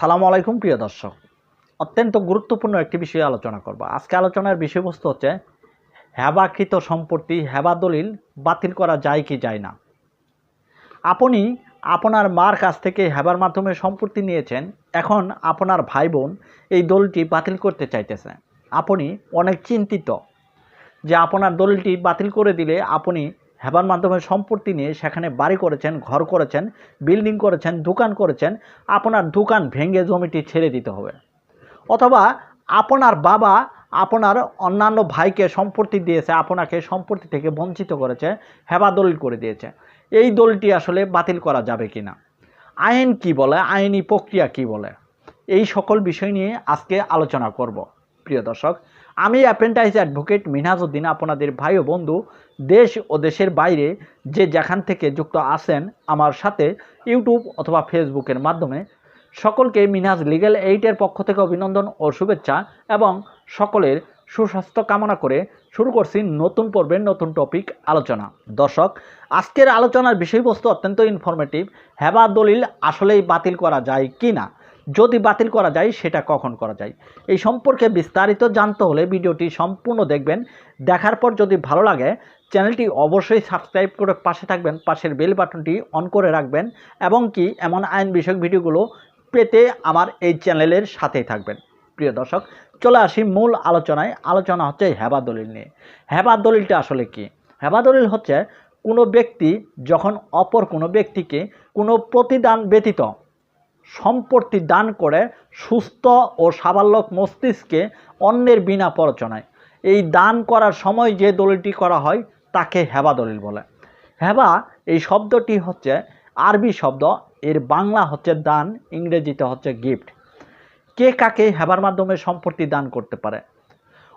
সালামু আলাইকুম, প্রিয় দর্শক। অত্যন্ত গুরুত্বপূর্ণ একটি বিষয়ে আলোচনা করব। আজকে আলোচনার বিষয়বস্তু হচ্ছে হেবাকৃত সম্পত্তি হেবা দলিল বাতিল করা যায় কি যায় না। আপনি আপনার মার কাছ থেকে হেবার মাধ্যমে সম্পত্তি নিয়েছেন, এখন আপনার ভাই বোন এই দলটি বাতিল করতে চাইতেছে। আপনি অনেক চিন্তিত যে আপনার দলিলটি বাতিল করে দিলে আপনি হেবার মাধ্যমে সম্পত্তি নিয়ে সেখানে বাড়ি করেছেন, ঘর করেছেন, বিল্ডিং করেছেন, দোকান করেছেন, আপনার দোকান ভেঙে জমিটি ছেড়ে দিতে হবে। অথবা আপনার বাবা আপনার অন্যান্য ভাইকে সম্পত্তি দিয়েছে, আপনাকে সম্পত্তি থেকে বঞ্চিত করেছে হেবা দলিল করে দিয়েছে। এই দলটি আসলে বাতিল করা যাবে কি না আইন কি বলে? আইনি প্রক্রিয়া কি বলে? এই সকল বিষয় নিয়ে আজকে আলোচনা করব। প্রিয় দর্শক আমি অ্যাপ্রেন্টাইজ অ্যাডভোকেট মিনহাজউদ্দিন আপনাদের ভাই ও বন্ধু, দেশ ও দেশের বাইরে যে যেখান থেকে যুক্ত আছেন আমার সাথে ইউটিউব অথবা ফেসবুকের মাধ্যমে, সকলকে মিনহাজ লিগ্যাল এইটের পক্ষ থেকে অভিনন্দন ও শুভেচ্ছা এবং সকলের সুস্বাস্থ্য কামনা করে শুরু করছি নতুন পর্বের নতুন টপিক আলোচনা। দর্শক, আজকের আলোচনার বিষয়বস্তু অত্যন্ত ইনফরমেটিভ হেবা দলিল আসলেই বাতিল করা যায় কি না যদি বাতিল করা যায়, সেটা কখন করা যায়? এই সম্পর্কে বিস্তারিত জানতে হলে ভিডিওটি সম্পূর্ণ দেখবেন। দেখার পর যদি ভালো লাগে, চ্যানেলটি অবশ্যই সাবস্ক্রাইব করে পাশে থাকবেন, পাশের বেল বাটনটি অন করে রাখবেন এবং কি এমন আইন বিষয়ক ভিডিওগুলো পেতে আমার এই চ্যানেলের সাথেই থাকবেন। প্রিয় দর্শক, চলে আসি মূল আলোচনায়। আলোচনা হচ্ছে হেবা দলিল নিয়ে। হেবা দলিলটা আসলে কি? হেবা দলিল হচ্ছে কোনো ব্যক্তি যখন অপর কোনো ব্যক্তিকে কোনো প্রতিদান ব্যতীত সম্পত্তি দান করে সুস্থ ও সাবাল্যক মস্তিষ্কে অন্যের বিনা পরচনায় এই দান করার সময় যে দলিলটি করা হয়, তাকে হেবা দলিল বলে। হেবা, এই শব্দটি হচ্ছে আরবি শব্দ, এর বাংলা হচ্ছে দান, ইংরেজিতে হচ্ছে গিফট। কে কাকে হেবার মাধ্যমে সম্পত্তি দান করতে পারে?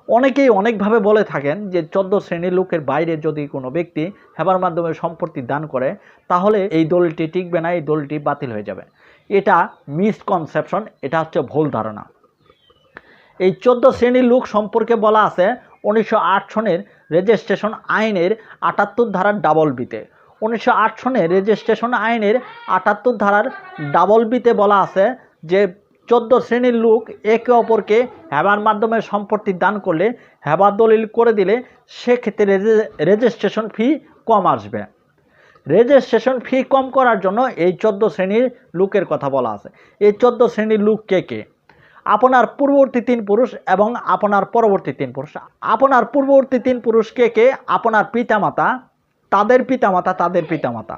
অনেকেই অনেকভাবে বলে থাকেন যে চোদ্দ শ্রেণির লোকের বাইরে যদি কোনো ব্যক্তি হেবার মাধ্যমে সম্পত্তি দান করে, তাহলে এই দলটি টিকবে না, এই দলটি বাতিল হয়ে যাবে। এটা মিসকনসেপশন এটা হচ্ছে ভুল ধারণা। এই চোদ্দ শ্রেণির লোক সম্পর্কে বলা আছে, উনিশশো আট সনের রেজিস্ট্রেশন আইনের আটাত্তর ধারার ডাবল বিতে উনিশশো আট সনের রেজিস্ট্রেশন আইনের আটাত্তর ধারার ডাবল বিতে বলা আছে যে, চোদ্দ শ্রেণির লোক একে অপরকে হেবার মাধ্যমে সম্পত্তি দান করলে হেবা দলিল করে দিলে, সেক্ষেত্রে রেজিস্ট্রেশন ফি কম আসবে। রেজিস্ট্রেশন ফি কম করার জন্য এই চোদ্দ শ্রেণির লোকের কথা বলা আছে। এই চোদ্দ শ্রেণির লোক কে কে? আপনার পূর্ববর্তী তিন পুরুষ এবং আপনার পরবর্তী তিন পুরুষ। আপনার পূর্ববর্তী তিন পুরুষ কে কে? আপনার পিতামাতা, তাদের পিতামাতা তাদের পিতামাতা।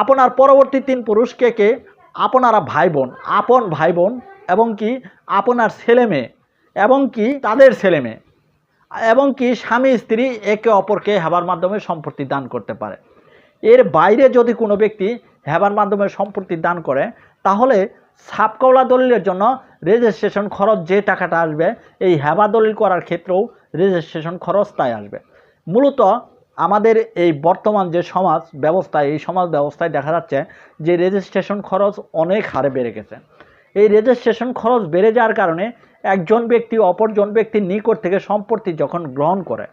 আপনার পরবর্তী তিন পুরুষ কে কে? আপনারা ভাই বোন আপন ভাই বোন এবং কি আপনার ছেলে মেয়ে এবং কি তাদের ছেলে মেয়ে এবং কি স্বামী, স্ত্রী একে অপরকে হেবার মাধ্যমে সম্পত্তি দান করতে পারে। এর বাইরে যদি কোনো ব্যক্তি হেবার মাধ্যমে সম্পত্তি দান করে, তাহলে সাবকওলা দলিলের জন্য রেজিস্ট্রেশন খরচ যে টাকাটা আসবে, এই হেবা দলিল করার ক্ষেত্রেও রেজিস্ট্রেশন খরচ তাই আসবে। মূলত আমাদের এই বর্তমান যে সমাজ ব্যবস্থায় এই সমাজ ব্যবস্থায় দেখা যাচ্ছে যে রেজিস্ট্রেশন খরচ অনেক হারে বেড়ে গেছে। এই রেজিস্ট্রেশন খরচ বেড়ে যাওয়ার কারণে একজন ব্যক্তি অপরজন ব্যক্তির নিকট থেকে সম্পত্তি যখন গ্রহণ করে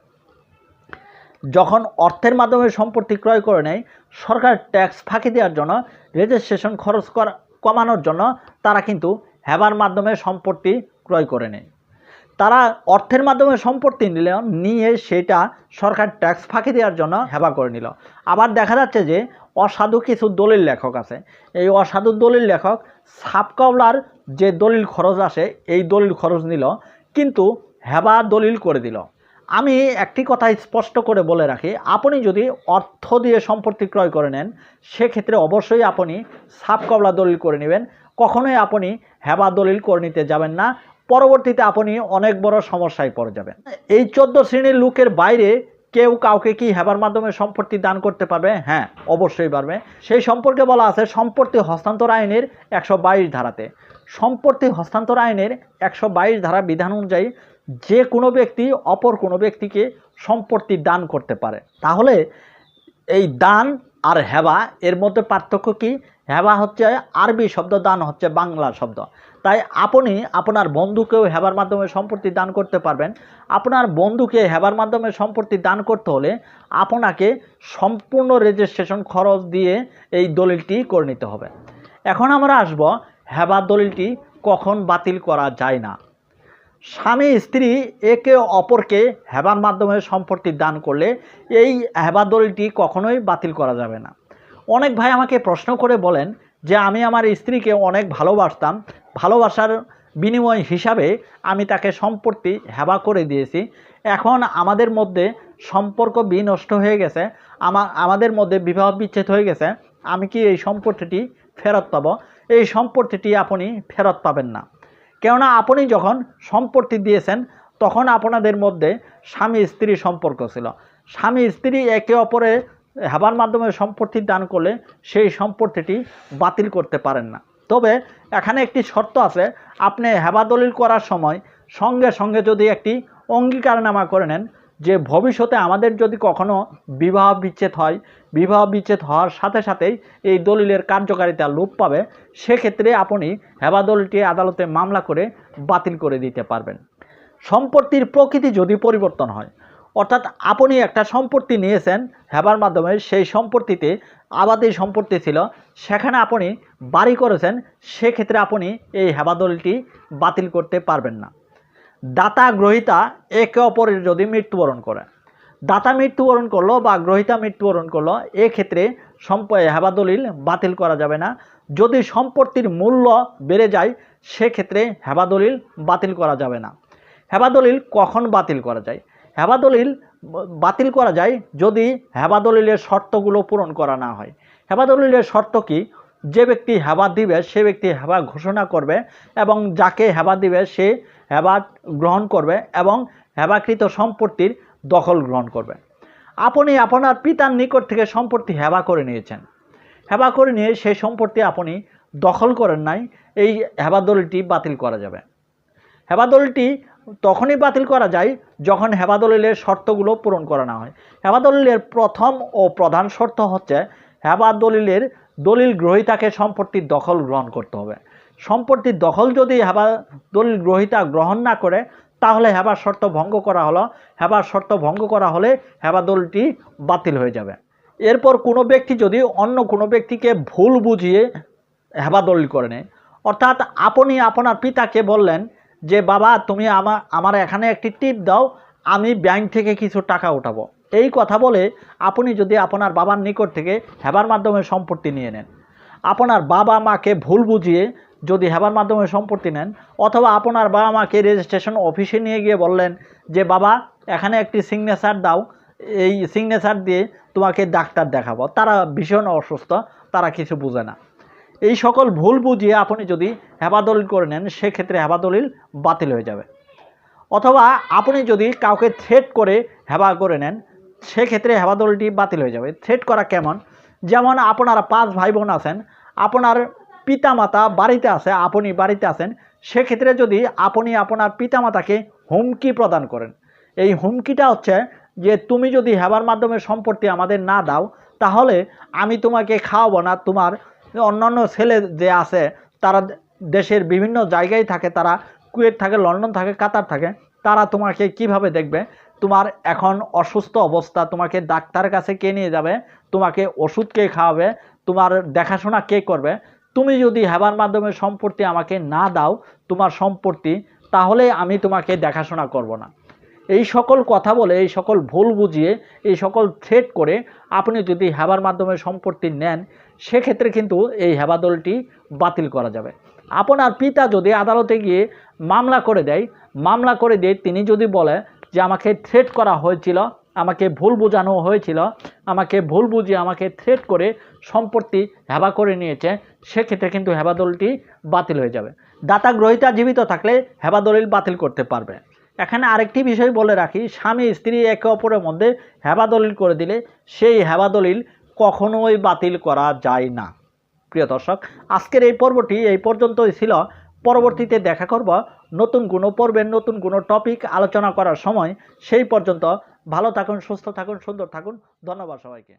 যখন অর্থের মাধ্যমে সম্পত্তি ক্রয় করে নেয়, সরকার ট্যাক্স ফাঁকি দেওয়ার জন্য, রেজিস্ট্রেশন খরচ কমানোর জন্য তারা কিন্তু হেবার মাধ্যমে সম্পত্তি ক্রয় করে নেয়। তারা অর্থের মাধ্যমে সম্পত্তি নিল, নিয়ে সেটা সরকার ট্যাক্স ফাঁকি দেওয়ার জন্য হেবা করে নিল। আবার দেখা যাচ্ছে যে, অসাধু কিছু দলিল লেখক আছে। এই অসাধু দলিল লেখক সাবকাওলার যে দলিল খরচ আসে, এই দলিল খরচ নিল, কিন্তু হেবা দলিল করে দিল। আমি একটি কথা স্পষ্ট করে বলে রাখি, আপনি যদি অর্থ দিয়ে সম্পত্তি ক্রয় করে নেন, সেক্ষেত্রে অবশ্যই আপনি সাবকবলা দলিল করে নেবেন। কখনোই আপনি হেবা দলিল করে নিতে যাবেন না। পরবর্তীতে আপনি অনেক বড় সমস্যায় পড়ে যাবেন। এই চোদ্দ শ্রেণির লোকের বাইরে কেউ কাউকে কি হেবার মাধ্যমে সম্পত্তি দান করতে পারবে? হ্যাঁ অবশ্যই পারবে। সেই সম্পর্কে বলা আছে, সম্পত্তি হস্তান্তর আইনের একশো বাইশ ধারাতে। সম্পত্তি হস্তান্তর আইনের একশো বাইশ ধারা বিধান অনুযায়ী যে কোনো ব্যক্তি অপর কোনো ব্যক্তিকে সম্পত্তি দান করতে পারে। তাহলে এই দান আর হেবা, এর মধ্যে পার্থক্য কি? হেবা হচ্ছে আরবি শব্দ, দান হচ্ছে বাংলা শব্দ। তাই আপনি আপনার বন্ধুকেও হেবার মাধ্যমে সম্পত্তি দান করতে পারবেন। আপনার বন্ধুকে হেবার মাধ্যমে সম্পত্তি দান করতে হলে আপনাকে সম্পূর্ণ রেজিস্ট্রেশন খরচ দিয়ে এই দলিলটি করে নিতে হবে। এখন আমরা আসব হেবা দলিলটি কখন বাতিল করা যায় না। স্বামী, স্ত্রী একে অপরকে হেবার মাধ্যমে সম্পত্তি দান করলে এই হেবা দলিলটি কখনোই বাতিল করা যাবে না। অনেক ভাই আমাকে প্রশ্ন করে বলেন যে, আমি আমার স্ত্রীকে অনেক ভালোবাসতাম। ভালোবাসার বিনিময় হিসাবে আমি তাকে সম্পত্তি হেবা করে দিয়েছি। এখন আমাদের মধ্যে সম্পর্ক বিনষ্ট হয়ে গেছে। আমা, আমাদের মধ্যে বিবাহ বিচ্ছেদ হয়ে গেছে। আমি কি এই সম্পত্তিটি ফেরত পাবো? এই সম্পত্তিটি আপনি ফেরত পাবেন না। কেননা আপনি যখন সম্পত্তি দিয়েছেন, তখন আপনাদের মধ্যে স্বামী স্ত্রী সম্পর্ক ছিল। স্বামী স্ত্রী একে অপরে হেবার মাধ্যমে সম্পত্তি দান করলে সেই সম্পত্তিটি বাতিল করতে পারেন না। তবে এখানে একটি শর্ত আছে, আপনি হেবা দলিল করার সময় সঙ্গে সঙ্গে যদি একটি অঙ্গীকারনামা করে নেন যে ভবিষ্যতে আমাদের যদি কখনো বিবাহ বিচ্ছেদ হয়, বিবাহ বিচ্ছেদ হওয়ার সাথে সাথেই এই দলিলের কার্যকারিতা লোপ পাবে, সেক্ষেত্রে আপনি হেবা দলিলটি আদালতে মামলা করে বাতিল করে দিতে পারবেন। সম্পত্তির প্রকৃতি যদি পরিবর্তন হয়, অর্থাৎ আপনি একটা সম্পত্তি নিয়েছেন, হেবার মাধ্যমে সেই সম্পত্তিতে আবাদি সম্পত্তি ছিল, সেখানে আপনি বাড়ি করেছেন, সেক্ষেত্রে আপনি এই হেবা দলিলটি বাতিল করতে পারবেন না। দাতা গ্রহিতা একে অপরের যদি মৃত্যুবরণ করে। দাতা মৃত্যুবরণ করল বা গ্রহিতা মৃত্যুবরণ করল, এক্ষেত্রে সম্প হেবা দলিল বাতিল করা যাবে না। যদি সম্পত্তির মূল্য বেড়ে যায়, সেক্ষেত্রে হেবা দলিল বাতিল করা যাবে না। হেবা দলিল কখন বাতিল করা যায়? হেবা দলিল বাতিল করা যায় যদি হেবা দলিলের শর্তগুলো পূরণ করা না হয়। হেবা দলিলের শর্ত কি? যে ব্যক্তি হেবা দিবে, সে ব্যক্তি হেবা ঘোষণা করবে এবং যাকে হেবা দিবে, সে হেবা গ্রহণ করবে এবং হেবাকৃত সম্পত্তির দখল গ্রহণ করবে। আপনি আপনার পিতার নিকট থেকে সম্পত্তি হেবা করে নিয়েছেন। হেবা করে নিয়ে সেই সম্পত্তি আপনি দখল করেন নাই, এই হেবা দলিলটি বাতিল করা যাবে। হেবা দলিলটি তখনই বাতিল করা যায় যখন হেবাদলিলের শর্তগুলো পূরণ করা না হয়। হেবা দলিলের প্রথম ও প্রধান শর্ত হচ্ছে হেবা দলিলের দলিল গ্রহীতাকে সম্পত্তির দখল গ্রহণ করতে হবে। সম্পত্তির দখল যদি হেবা দলিল গ্রহীতা গ্রহণ না করে, তাহলে হেবার শর্ত ভঙ্গ করা হলো। হেবার শর্ত ভঙ্গ করা হলে হেবা দলিলটি বাতিল হয়ে যাবে। এরপর কোনো ব্যক্তি যদি অন্য কোনো ব্যক্তিকে ভুল বুঝিয়ে হেবা দলিল করে নেয়। অর্থাৎ আপনি আপনার পিতাকে বললেন যে, বাবা, তুমি আমার আমার এখানে একটি টিপ দাও, আমি ব্যাংক থেকে কিছু টাকা উঠাবো। এই কথা বলে আপনি যদি আপনার বাবার নিকট থেকে হেবার মাধ্যমে সম্পত্তি নিয়ে নেন। আপনার বাবা মাকে ভুল বুঝিয়ে যদি হেবার মাধ্যমে সম্পত্তি নেন, অথবা আপনার বাবা মাকে রেজিস্ট্রেশন অফিসে নিয়ে গিয়ে বললেন যে, বাবা, এখানে একটি সিগনেচার দাও, এই সিগনেচার দিয়ে তোমাকে ডাক্তার দেখাবো। তারা ভীষণ অসুস্থ, তারা কিছু বুঝে না। এই সকল ভুল বুঝিয়ে আপনি যদি হেবাদলিল করে নেন, সেক্ষেত্রে হেবাদলিল বাতিল হয়ে যাবে। অথবা আপনি যদি কাউকে থ্রেট করে হেবা করে নেন, সেক্ষেত্রে হেবাদলিটি বাতিল হয়ে যাবে। থ্রেট করা কেমন? যেমন আপনারা পাঁচ ভাই বোন আছেন, আপনার পিতামাতা বাড়িতে আছে, আপনি বাড়িতে আছেন, সেক্ষেত্রে যদি আপনি আপনার পিতামাতাকে হুমকি প্রদান করেন। এই হুমকিটা হচ্ছে যে, তুমি যদি হেবার মাধ্যমে সম্পত্তি আমাদের না দাও, তাহলে আমি তোমাকে খাওয়াবো না। তোমার অন্যান্য ছেলে যে আছে, তারা দেশের বিভিন্ন জায়গায় থাকে, তারা কুয়েট থাকে, লন্ডন থাকে, কাতার থাকে, তারা তোমাকে কীভাবে দেখবে? তোমার এখন অসুস্থ অবস্থা, তোমাকে ডাক্তারের কাছে কে নিয়ে যাবে? তোমাকে ওষুধ কে খাওয়াবে? তোমার দেখাশোনা কে করবে? তুমি যদি হেবার মাধ্যমে সম্পত্তি আমাকে না দাও, তোমার সম্পত্তি, তাহলে আমি তোমাকে দেখাশোনা করব না। এই সকল কথা বলে, এই সকল ভুল বুঝিয়ে, এই সকল থ্রেট করে আপনি যদি হেবার মাধ্যমে সম্পত্তি নেন, সেক্ষেত্রে কিন্তু এই হেবাদলটি বাতিল করা যাবে। আপনার পিতা যদি আদালতে গিয়ে মামলা করে দেয়, মামলা করে দিয়ে তিনি যদি বলে যে আমাকে থ্রেট করা হয়েছিল, আমাকে ভুল বোঝানো হয়েছিল, আমাকে ভুল বুঝিয়ে আমাকে থ্রেট করে সম্পত্তি হেবা করে নিয়েছে সেক্ষেত্রে কিন্তু হেবাদলটি বাতিল হয়ে যাবে। দাতা গ্রহিতা জীবিত থাকলে হেবাদলিল বাতিল করতে পারবে। এখানে আরেকটি বিষয় বলে রাখি, স্বামী, স্ত্রী একে অপরের মধ্যে হেবাদলিল করে দিলে সেই হেবাদলিল কখনোই বাতিল করা যায় না। প্রিয় দর্শক, আজকের এই পর্বটি এই পর্যন্তই ছিল। পরবর্তীতে দেখা করব নতুন কোনো পর্বের নতুন কোনো টপিক আলোচনা করার সময়। সেই পর্যন্ত ভালো থাকুন, সুস্থ থাকুন, সুন্দর থাকুন। ধন্যবাদ সবাইকে।